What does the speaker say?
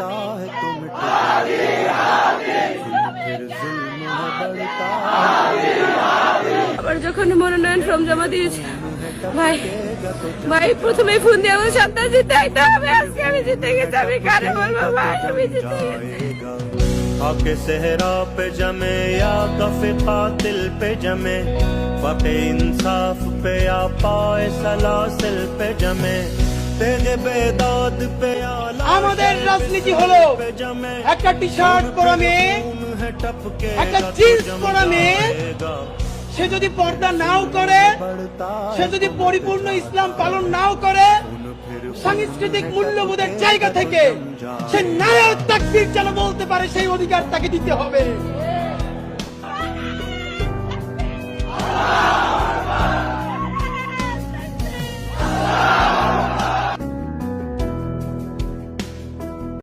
बढ़ता है तो मिटता फिर जुल्म है बढ़ता আবার যখন মনোনয়ন ফর্ম জমা দিয়েছি ভাই ভাই প্রথমে ফোন দিয়ে আমার সন্তান জিতে আইতে হবে আজকে আমি জিতে গেছি আমি কারে বলবো ভাই আমি জিতে গেছি जाएगा खाके सहरा पे जमे या कफे कातिल पे जमे फके इंसाफ पे या पाए सलासिल पे जमे আমাদের রাজনীতি হলো একটা টি শার্ট পরা মেয়ে একটা জিন্স পরা মেয়ে। সে যদি পর্দা নাও করে সে যদি পরিপূর্ণ ইসলাম পালন নাও করে সাংস্কৃতিক মূল্যবোধের জায়গা থেকে সে নায়ক তাকবির যেন বলতে পারে সেই অধিকার তাকে দিতে হবে।